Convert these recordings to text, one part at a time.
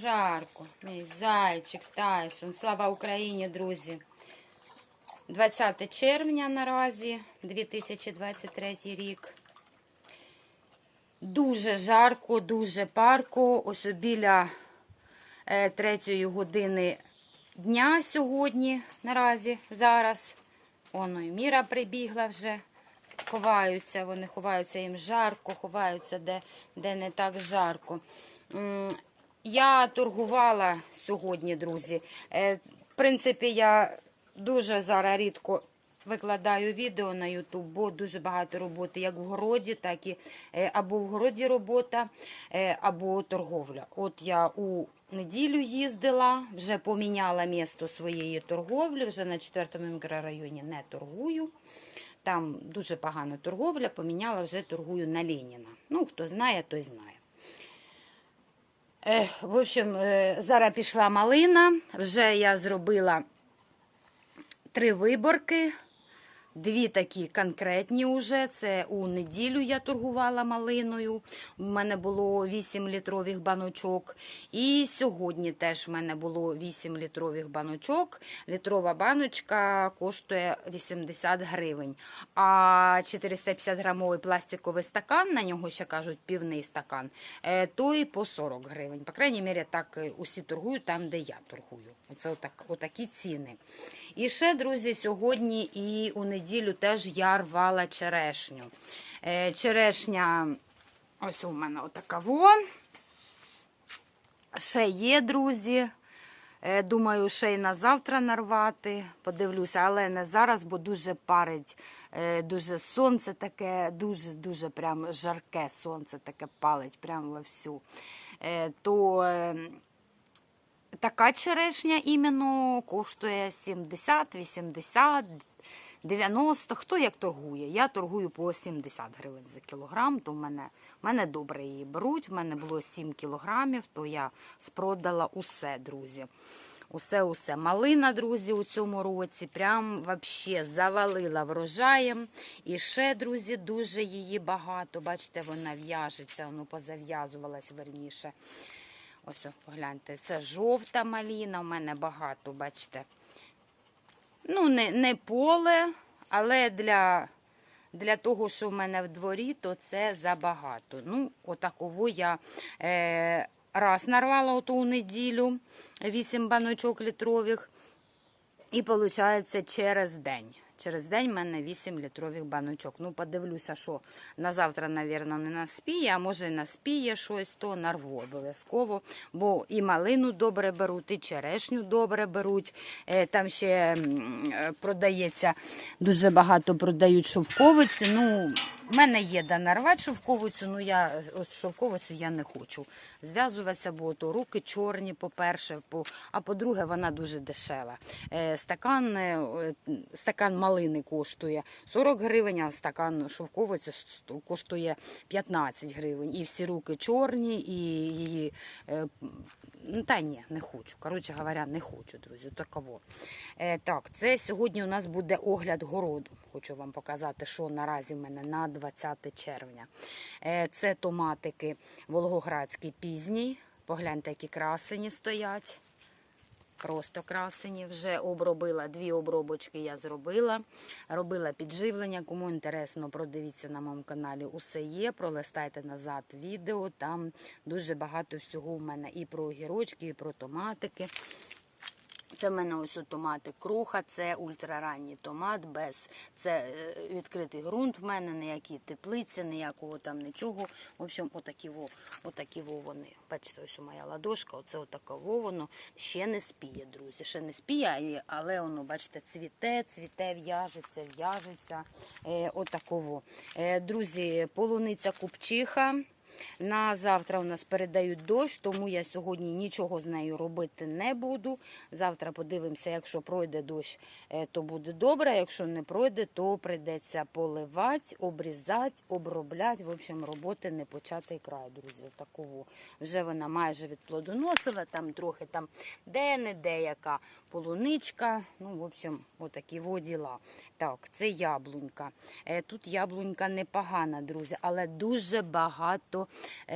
Жарко. Мій зайчик Тайсон. Слава Україні, друзі. 20 червня наразі, 2023 рік. Дуже жарко, дуже парко. Ось біля е, третьої години дня сьогодні, наразі, зараз. Воно і Міра прибігла вже. Ховаються, вони ховаються їм жарко, ховаються, де, де не так жарко. Я торгувала сьогодні, друзі. Е, В принципі, я дуже зараз рідко викладаю відео на YouTube, бо дуже багато роботи, як в городі, так і е, або в городі робота, е, або торговля. От я у неділю їздила, вже поміняла місто своєї торговлі, вже на 4 мікрорайоні не торгую. Там дуже погана торговля, поміняла, вже торгую на Леніна. Ну, хто знає, той знає. Е, в общем, е, зараз пішла малина. Вже я зробила три виборки. Дві такі конкретні вже. Це у неділю я торгувала малиною. У мене було 8 літрових баночок. І сьогодні теж в мене було 8 літрових баночок. Літрова баночка коштує 80 гривень. А 450 грамовий пластиковий стакан, на нього ще кажуть півний стакан, е, той по 40 гривень. По крайній мірі, так е, усі торгують там, де я торгую. Оце отак, отакі ціни. І ще, друзі, сьогодні і у неділю теж я рвала черешню. Е, Черешня, ось у мене отака во. Ще є, друзі. Е, Думаю, ще й на завтра нарвати. Подивлюся, але не зараз, бо дуже парить. Е, Дуже сонце таке, дуже-дуже прям жарке сонце таке палить прямо вовсю. Е, То е, така черешня іменно коштує 70, 80, 90, хто як торгує. Я торгую по 70 гривень за кілограм, то в мене, мене добре її беруть. В мене було 7 кілограмів, то я спродала усе, друзі. Усе, усе. Малина, друзі, у цьому році прям вообще завалила врожаєм. І ще, друзі, дуже її багато. Бачите, вона в'яжеться, воно позав'язувалась верніше. Ось, погляньте, це жовта маліна, у мене багато, бачите. Ну, не, не поле, але для, для того, що в мене в дворі, то це забагато. Ну, отакову я е, раз нарвала оту у неділю, 8 баночок літрових. І виходить через день. Через день в мене 8 літрових баночок. Ну, подивлюся, що на завтра, мабуть, не наспіє, а може наспіє щось, то нарву обов'язково. Бо і малину добре беруть, і черешню добре беруть. Е, Там ще е, продається, дуже багато продають шовковиці. Ну, в мене є де нарвати шовковицю, ну я ось шовковицю я не хочу зв'язуватися, бо то руки чорні, по-перше, по, а по-друге, вона дуже дешева. Е, стакан, е, стакан малини коштує 40 гривень, а стакан шовковиці коштує 15 гривень. І всі руки чорні, і її. Е, Ну, та ні, не хочу. Коротше говоря, не хочу, друзі. Таково. Е, так, це сьогодні у нас буде огляд городу. Хочу вам показати, що наразі в мене на 20 червня. Е, це томатики Волгоградський пізній. Погляньте, які красені стоять. Просто красені. Вже обробила дві обробочки. Я зробила. Робила підживлення. Кому інтересно, продивіться на моєму каналі. Усе є. Пролистайте назад відео. Там дуже багато всього в мене і про огірочки, і про томатики. Це в мене ось томати круха, це ультраранній томат, без це е, відкритий ґрунт в мене, ніякі теплиці, ніякого там нічого. В общем, отакі во, отакі во. Бачите, ось моя ладошка, оце отаково воно ще не спіє, друзі. Ще не спіє, але воно, бачите, цвіте, цвіте, в'яжеться, в'яжеться. Е, отаково. Е, друзі, полуниця купчиха. На завтра у нас передають дощ, тому я сьогодні нічого з нею робити не буду. Завтра подивимося, якщо пройде дощ, е, то буде добре. Якщо не пройде, то прийдеться поливати, обрізати, обробляти. В общем, роботи не початий край, друзі. Такого. Вже вона майже відплодоносила, там трохи там де-не-де яка полуничка. Ну, в общем, отакі во діла. Так, це яблунька. Е, Тут яблунька непогана, друзі, але дуже багато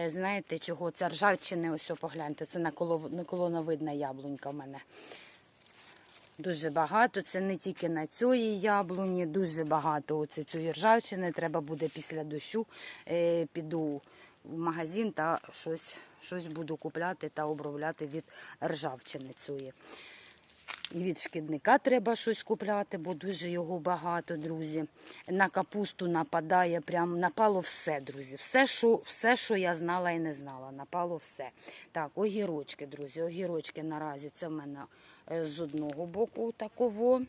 знаєте, чого це ржавчини, ось погляньте, це наколо- наколоновидна яблунька в мене. Дуже багато. Це не тільки на цій яблуні, дуже багато оце цієї ржавчини. Треба буде після дощу. Е, піду в магазин та щось, щось буду купляти та обробляти від ржавчини цієї. І від шкідника треба щось купляти, бо дуже його багато, друзі. На капусту нападає, прям напало все, друзі. Все, що, все, що я знала і не знала, напало все. Так, огірочки, друзі, огірочки наразі це в мене е, з одного боку такого.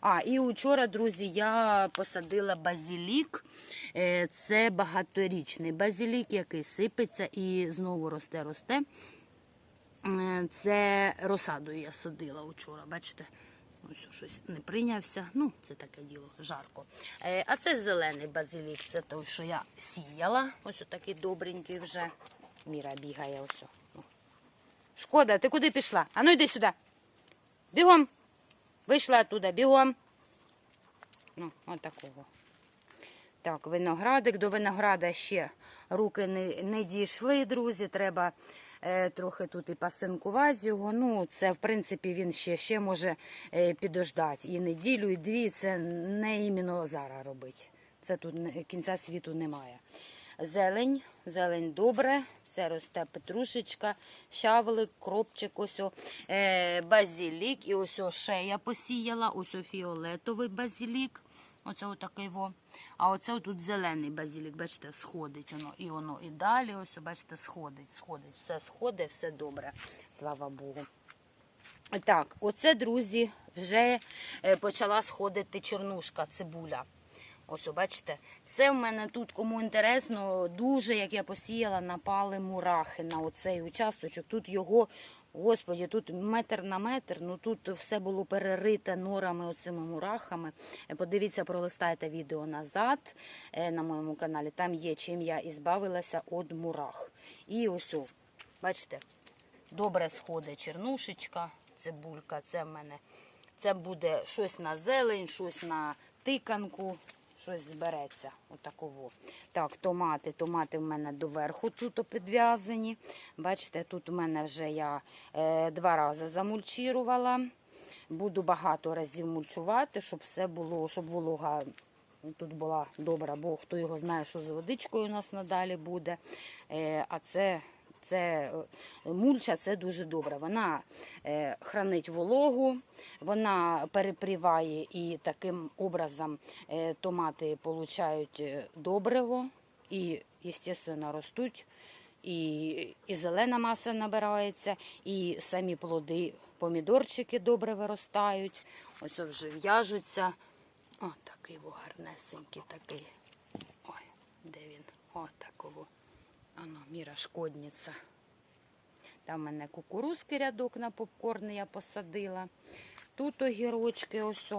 А, і вчора, друзі, я посадила базилік. Е, Це багаторічний базилік, який сипеться і знову росте, росте. Е, Це розсаду я садила вчора, бачите? Ось щось не прийнявся. Ну, це таке діло, жарко. Е, А це зелений базилік, це той, що я сіяла. Ось такий добренький вже. Міра бігає ось. Шкода, ти куди пішла? Ану йди сюди. Бігом. Вийшла туди, бігом. Ну, отакого. Так, виноградик. До винограда ще руки не, не дійшли, друзі. Треба трохи тут і пасинкувати його. Ну, це, в принципі, він ще, ще може е, підождати. І неділю, і дві. Це не іменно зараз робить. Це тут кінця світу немає. Зелень, зелень добре. Все росте петрушечка, щавлик, кропчик, ось о, е, базилік. І ось о, ще я посіяла, ось о, фіолетовий базилік. Оце отакий во. А оце тут зелений базилік, бачите, сходить воно. І воно і далі, ось, бачите, сходить, сходить. Все сходить, все добре. Слава Богу. Так, оце, друзі, вже е, почала сходити чорнушка, цибуля. Ось, бачите, це в мене тут, кому інтересно, дуже, як я посіяла, напали мурахи на оцей участочок. Тут його, господі, тут метр на метр, ну тут все було перерите норами оцими мурахами. Е, Подивіться, пролистайте відео назад е, на моєму каналі. Там є, чим я ізбавилася від мурах. І ось, бачите, добре сходить чернушечка, цибулька. Це в мене це буде щось на зелень, щось на тиканку, щось збереться. Отаково. Так, томати. Томати в мене доверху тут підв'язані. Бачите, тут у мене вже я е, два рази замульчірувала. Буду багато разів мульчувати, щоб все було, щоб волога тут була добра, бо хто його знає, що з водичкою у нас надалі буде. Е, а це це е, мульча це дуже добре. Вона е, хранить вологу, вона перепріває і таким образом е, томати получають добриво і, звісно, ростуть. І, і зелена маса набирається, і самі плоди, помідорчики добре виростають. Ось вже в'яжуться. О, такий гарнесенький такий. Ой, де він? О, такого. Ано, Міра шкодниця. Там в мене кукурузки рядок на попкорн я посадила. Тут огірочки ось.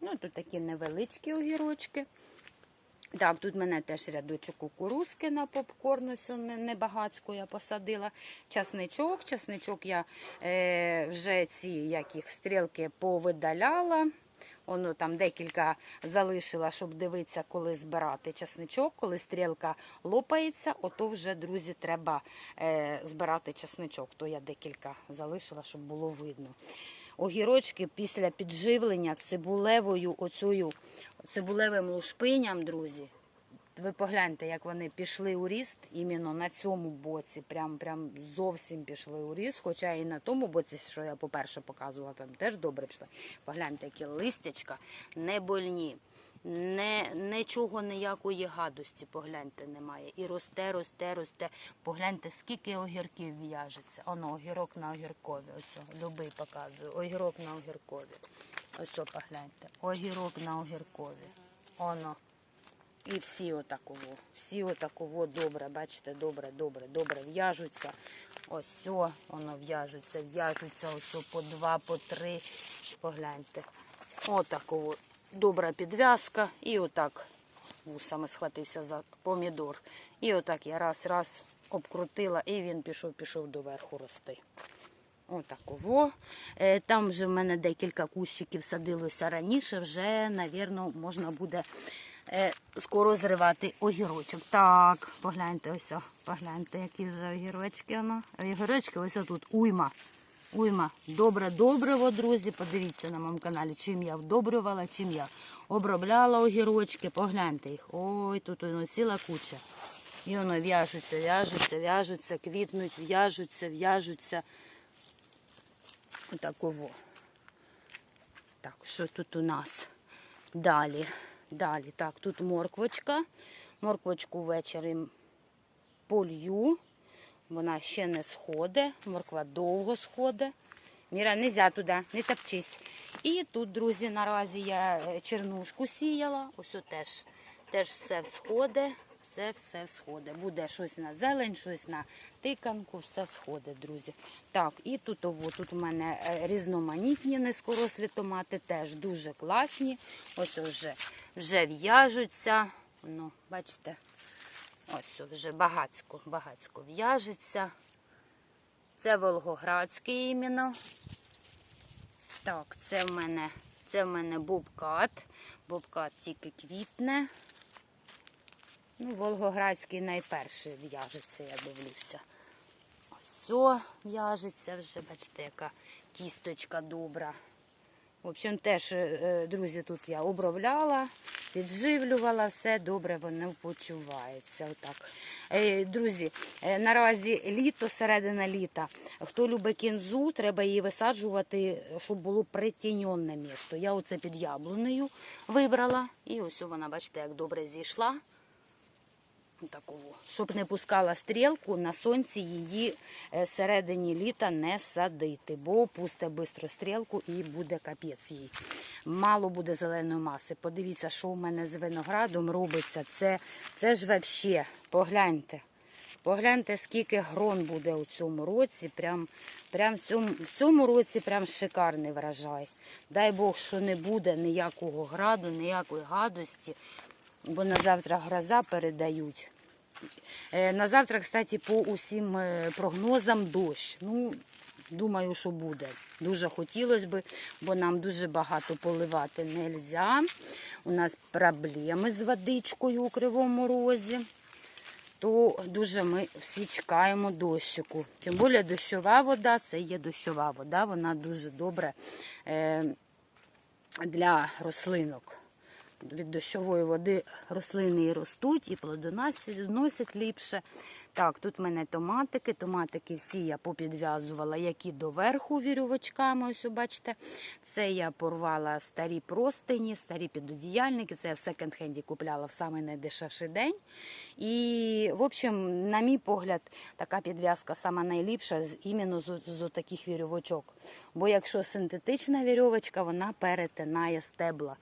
Ну, тут такі невеличкі огірочки. Так, тут в мене теж рядочок кукурузки на попкорн, ось небагацьку я посадила. Часничок, часничок я е, вже ці як їх, стрілки повидаляла. Воно там декілька залишила, щоб дивитися, коли збирати часничок. Коли стрілка лопається, ото вже, друзі, треба е, збирати часничок. То я декілька залишила, щоб було видно. Огірочки після підживлення цибулевою оцею цибулевим лушпиням, друзі. Ви погляньте, як вони пішли у ріст іменно на цьому боці. Прям, прям зовсім пішли у ріст. Хоча і на тому боці, що я по-перше показувала, там теж добре пішли. Погляньте, які листячка не больні. Не, нічого ніякої гадості, погляньте, немає. І росте, росте, росте. Погляньте, скільки огірків в'яжеться. Оно, огірок на огіркові. Ось, любий показую. Огірок на огіркові. Ось, погляньте. Огірок на огіркові. Оно. І всі отаково, всі отаково добре, бачите, добре, добре, добре в'яжуться. Ось о, воно в'яжуться, в'яжуться ось о, по два, по три. Погляньте. Отаково добра підв'язка. І отак вусами схватився за помідор. І отак я раз-раз обкрутила, і він пішов, пішов доверху рости. Отаково. Е, Там вже в мене декілька кущиків садилося раніше, вже, навірно, можна буде скоро зривати огірочок. Так, погляньте ось, погляньте, які вже огірочки. Воно. Огірочки ось тут уйма. Уйма. Добре, добриво, друзі. Подивіться на моєму каналі, чим я вдобрювала, чим я обробляла огірочки. Погляньте їх. Ой, тут воно ціла куча. І воно в'яжуться, в'яжуться, в'яжуться, квітнуть, в'яжуться, в'яжуться. Отаково. Так, що тут у нас? Далі. Далі. Так, тут морквочка. Морквочку ввечері полью. Вона ще не сходить. Морква довго сходить. Міра, не можна туди, не топчись. І тут, друзі, наразі я е, чернушку сіяла. Ось теж, теж все всходить. Все, все всходить. Буде щось на зелень, щось на тиканку, все сходить, друзі. Так, і тут, ово, тут у мене е, різноманітні низькорослі томати, теж дуже класні. Ось вже, вже в'яжуться. Ну, бачите, ось вже багацько, багацько в'яжеться. Це Волгоградський іменно. Так, це в мене, це в мене бобкат. Бобкат тільки квітне. Ну, Волгоградський найперший в'яжеться, я дивлюся. Ось в'яжеться вже, бачите, яка кісточка добра. В общем, теж, е, е, друзі, тут я обробляла, підживлювала, все добре воно почувається. Отак. Е, Друзі, наразі літо, середина літа. Хто любить кінзу, треба її висаджувати, щоб було притіньонне місто. Я оце під яблунею вибрала. І ось вона, бачите, як добре зійшла. Такого. Щоб не пускала стрілку, на сонці її е, середині літа не садити, бо пусте швидко стрілку і буде капець їй. Мало буде зеленої маси. Подивіться, що у мене з виноградом робиться. Це, це ж взагалі, погляньте. Погляньте, скільки грон буде у цьому році. Прям, прям в, цьому, в цьому році прям шикарний врожай. Дай Бог, що не буде ніякого граду, ніякої гадості бо на завтра гроза передають. Е, На завтра, кстати, по усім е, прогнозам дощ. Ну, думаю, що буде. Дуже хотілося б, бо нам дуже багато поливати не можна. У нас проблеми з водичкою у Кривому Розі. То дуже ми всі чекаємо дощику. Тим більше дощова вода це є дощова вода, вона дуже добре е, для рослинок від дощової води рослини і ростуть, і плодоносять ліпше. Так, тут в мене томатики. Томатики всі я попідв'язувала, які доверху вірьовочками. Ось, бачите, це я порвала старі простині, старі підодіяльники. Це я в секонд-хенді купляла в самий найдешевший день. І, в общем, на мій погляд, така підв'язка сама найліпша іменно з, з таких вірьовочок. Бо якщо синтетична вірьовочка, вона перетинає стебла.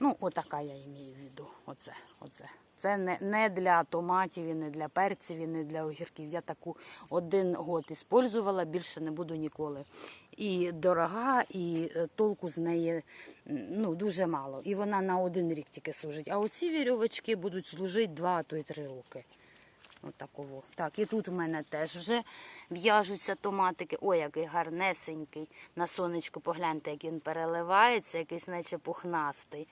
Ну, отака я маю в виду. Оце, оце. Це не, не для томатів, і не для перців, не для огірків. Я таку один год іспользувала, більше не буду ніколи. І дорога, і е, толку з неї ну, дуже мало. І вона на один рік тільки служить. А оці вірьовочки будуть служити два, а то й три роки. Отаково. Так, і тут у мене теж вже в'яжуться томатики. Ой, який гарнесенький. На сонечку погляньте, як він переливається, якийсь наче пухнастий.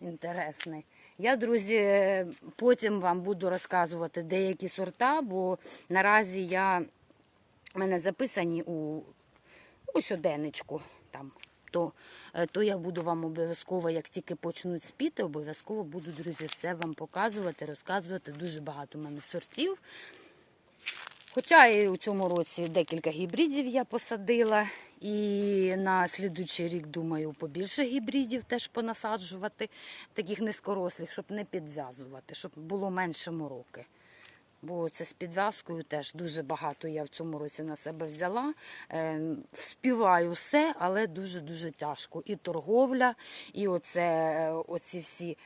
Інтересний. Я, друзі, потім вам буду розказувати деякі сорта, бо наразі я в мене записані у, у щоденничку. Там, то, е, то я буду вам обов'язково, як тільки почнуть спіти, обов'язково буду, друзі, все вам показувати, розказувати. Дуже багато у мене сортів. Хоча і у цьому році декілька гібридів я посадила. І на слідуючий рік, думаю, побільше гібридів теж понасаджувати, таких низькорослих, щоб не підв'язувати, щоб було менше мороки. Бо це з підв'язкою теж дуже багато я в цьому році на себе взяла. Е, Вспіваю все, але дуже-дуже тяжко. І торговля, і оце, е, оці всі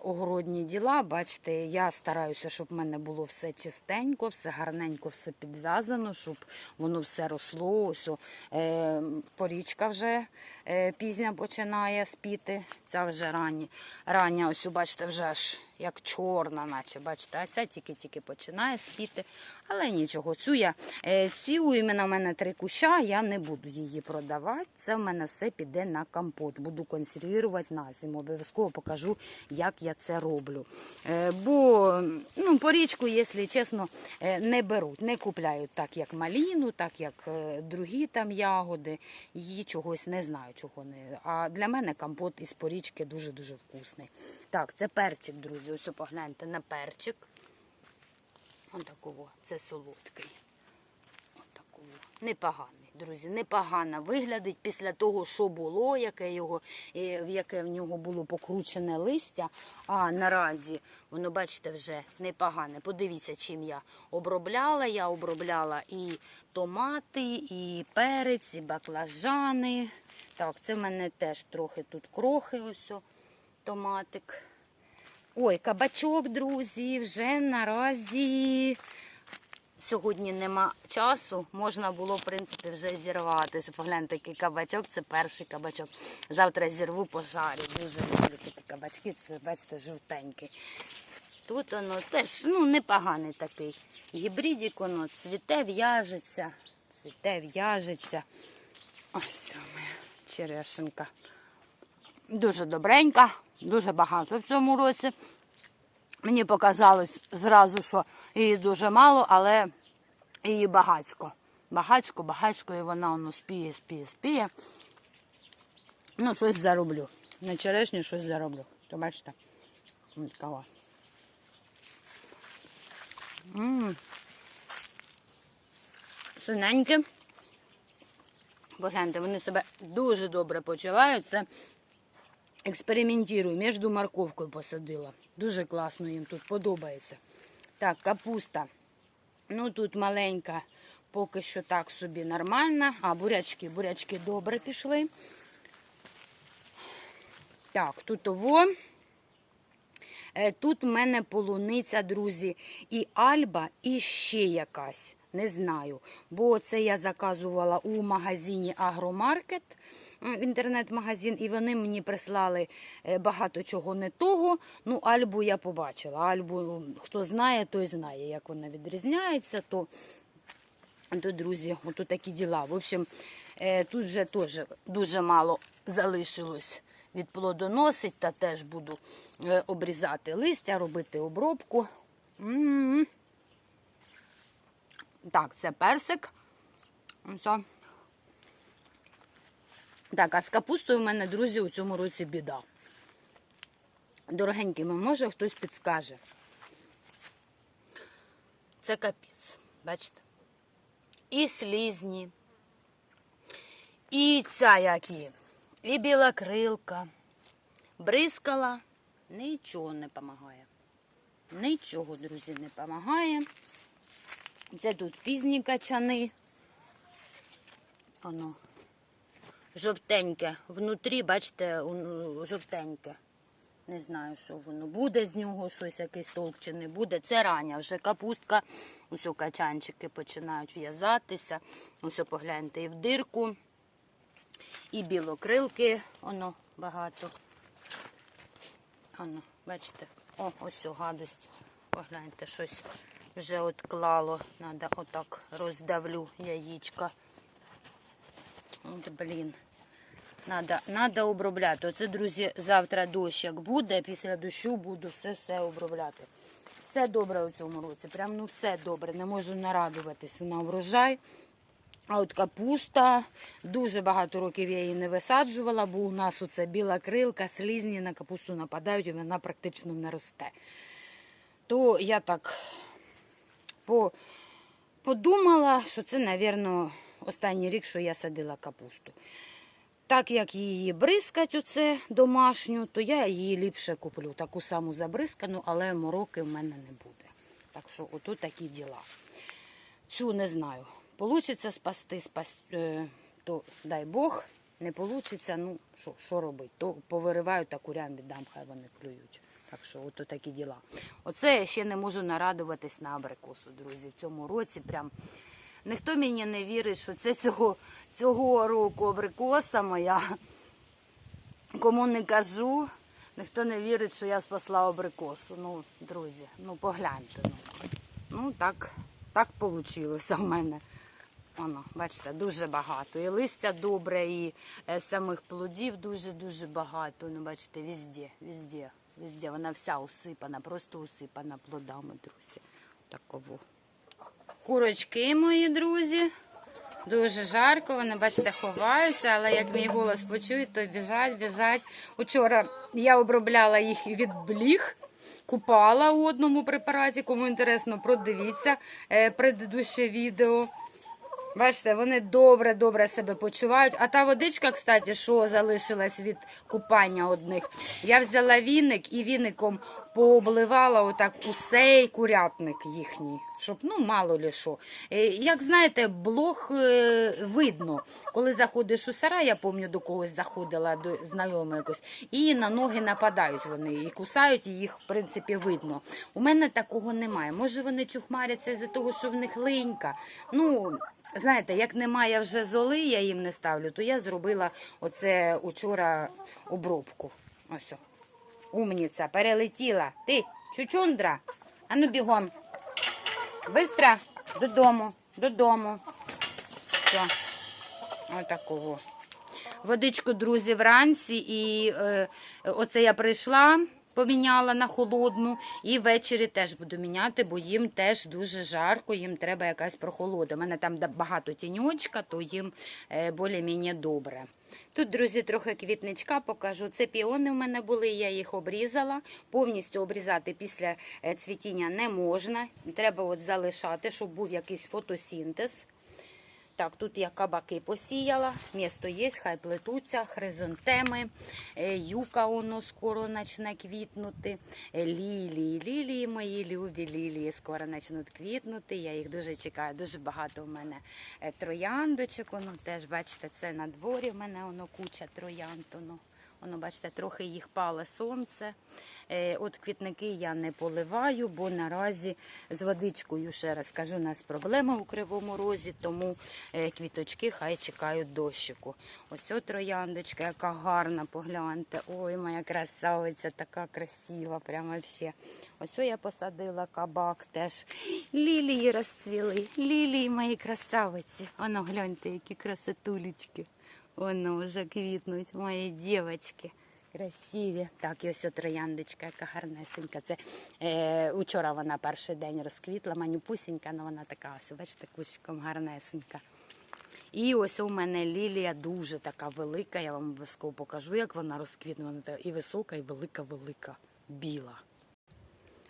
огородні діла. Бачите, я стараюся, щоб в мене було все чистенько, все гарненько, все підв'язано, щоб воно все росло. Ось, о, е, порічка вже е, пізня починає спіти. Ця вже рання. Рання, ось, бачите, вже аж як чорна, наче, бачите, а ця тільки-тільки починає спіти. Але нічого, цю я е, цю іменно в мене три куща, я не буду її продавати. Це в мене все піде на компот. Буду консервувати на зиму. Обов'язково покажу, як я це роблю. Е, бо ну, порічку, якщо чесно, е, не беруть, не купляють так, як маліну, так як другі там ягоди. Її чогось не знаю, чого не. А для мене компот із порічки дуже-дуже вкусний. Так, це перчик, друзі. Ось погляньте на перчик. Ось такого, це солодкий. Ось такого. Непоганий, друзі, непогано виглядить після того, що було, яке його, в яке в нього було покручене листя. А наразі воно, бачите, вже непогане. Подивіться, чим я обробляла. Я обробляла і томати, і перець, і баклажани. Так, це в мене теж трохи тут крохи, ось томатик. Ой, кабачок, друзі, вже наразі сьогодні нема часу. Можна було, в принципі, вже зірватися. Погляньте, який кабачок, це перший кабачок. Завтра зірву пожарю. Дуже люблю такі кабачки, це, бачите, жовтенький. Тут воно теж ну, непоганий такий. Гібридік воно цвіте, в'яжеться, цвіте, в'яжеться. Ось це моя черешенка. Дуже добренька, дуже багато в цьому році. Мені показалось зразу, що її дуже мало, але її багацько. Багацько, багацько, і вона воно спіє, спіє, спіє. Ну, щось зароблю. На черешню щось зароблю. То бачите? Кава. М. Синеньке. Погляньте, вони себе дуже добре почувають. Це експериментую, між морковкою посадила. Дуже класно їм тут подобається. Так, капуста. Ну тут маленька, поки що так собі нормальна. А, бурячки, бурячки добре пішли. Так, тут ово. Е, Тут в мене полуниця, друзі, і альба, і ще якась. Не знаю. Бо це я заказувала у магазині Агромаркет, інтернет-магазин, і вони мені прислали е, багато чого не того. Ну, альбу я побачила. Альбу, хто знає, той знає, як вона відрізняється. То, то друзі, ото такі діла. В общем, е, тут вже теж дуже мало залишилось від плодоносить, та теж буду е, обрізати листя, робити обробку. М. Так, це персик. Все. Так, а з капустою в мене, друзі, у цьому році біда. Дорогенькими, може хтось підскаже. Це капець, бачите? І слізні, і ця як її, і білокрилка. Бризкала, нічого не допомагає. Нічого, друзі, не допомагає. Це тут пізні качани. Воно жовтеньке. Внутрі, бачите, жовтеньке. Не знаю, що воно буде з нього, щось якийсь толк чи не буде. Це рання, вже капустка. Ось качанчики починають в'язатися. Ось погляньте і в дирку. І білокрилки, воно багато. Воно, бачите, о, ось гадость. Погляньте, щось вже отклало. Надо отак роздавлю яєчка. От, блін. Надо, надо обробляти. Оце, друзі, завтра дощ як буде, після дощу буду все-все обробляти. Все добре у цьому році. Прям ну все добре. Не можу нарадуватись на врожай. А от капуста, дуже багато років я її не висаджувала, бо у нас оце біла крилка, слізні на капусту нападають і вона практично не росте. То я так подумала, що це, мабуть, останній рік, що я садила капусту. Так як її бризкать оце домашню, то я її ліпше куплю. Таку саму забризкану, але мороки в мене не буде. Так що отут такі діла. Цю не знаю. Получиться спасти, спас, е, то дай Бог. Не получиться, ну що, що? То повириваю та курям віддам, хай вони клюють. Так що ото такі діла. Оце я ще не можу нарадуватись на абрикосу, друзі. В цьому році прям ніхто мені не вірить, що це цього, цього року абрикоса моя. Кому не кажу, Ніхто не вірить, що я спасла абрикосу. Ну, друзі, ну погляньте. Ну, ну так, так вийшло в мене. Воно, бачите, дуже багато. І листя добре, і е, самих плодів дуже-дуже багато. Ну, бачите, везде, везде, везде. Вона вся усипана, просто усипана плодами, друзі. Такого. Курочки мої друзі. Дуже жарко, вони, бачите, ховаються, але як мій голос почують, то біжать, біжать. Учора я обробляла їх від бліг, купала у одному препараті. Кому інтересно, продивіться е, предыдуще відео. Бачите, вони добре-добре себе почувають. А та водичка, кстати, що залишилась від купання одних, я взяла віник і віником пообливала отак усей курятник їхній, щоб ну мало ли що. Е, Як знаєте, блох е, видно. Коли заходиш у сарай, я пам'ятаю, до когось заходила, до знайомої якось, і на ноги нападають вони, і кусають, і їх, в принципі, видно. У мене такого немає. Може, вони чухмаряться з-за того, що в них линька. Ну, Знаєте, як немає вже золи, я їм не ставлю, то я зробила оце учора обробку. Ось. о. Умніця, перелетіла. Ти, чучундра. Ану бігом. Бистро додому, додому. Все. Отакого. Водичку, друзі, вранці, і е, оце я прийшла, поміняла на холодну, і ввечері теж буду міняти, бо їм теж дуже жарко, їм треба якась прохолода. У мене там багато тіньочка, то їм е, більш-менш добре. Тут, друзі, трохи квітничка покажу. Це піони в мене були, я їх обрізала. Повністю обрізати після е, цвітіння не можна. Треба от залишати, щоб був якийсь фотосінтез. Так, тут я кабаки посіяла, місто є, хай плетуться, хризантеми, е, юка воно скоро почне квітнути, е, лілії, лілії мої любі, лілії скоро почнуть квітнути, я їх дуже чекаю, дуже багато в мене е, трояндочок, воно теж, бачите, це на дворі в мене воно куча троянд, воно. Воно, бачите, трохи їх пале сонце. Е, От квітники я не поливаю, бо наразі з водичкою, ще раз кажу, у нас проблеми у кривому розі, тому е, квіточки хай чекають дощику. Ось от трояндочка, яка гарна, погляньте. Ой, моя красавиця, така красива, прямо взагалі. Ось я посадила кабак теж. Лілії розцвіли, лілії мої красавиці. Воно гляньте, які красотулечки. Воно вже квітнуть, мої дівчатки. Красиві. Так, і ось трояндочка, яка гарнесенька. Це е, учора вона перший день розквітла, манюпусінька, але вона така ось, бачите, кущиком гарнесенька. І ось у мене лілія дуже така велика. Я вам обов'язково покажу, як вона розквітне. І висока, і велика-велика, біла.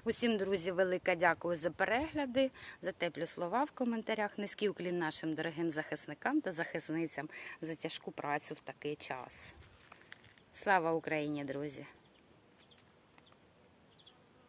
Усім, друзі, велика дякую за перегляди, за теплі слова в коментарях. Низький уклін нашим дорогим захисникам та захисницям за тяжку працю в такий час. Слава Україні, друзі!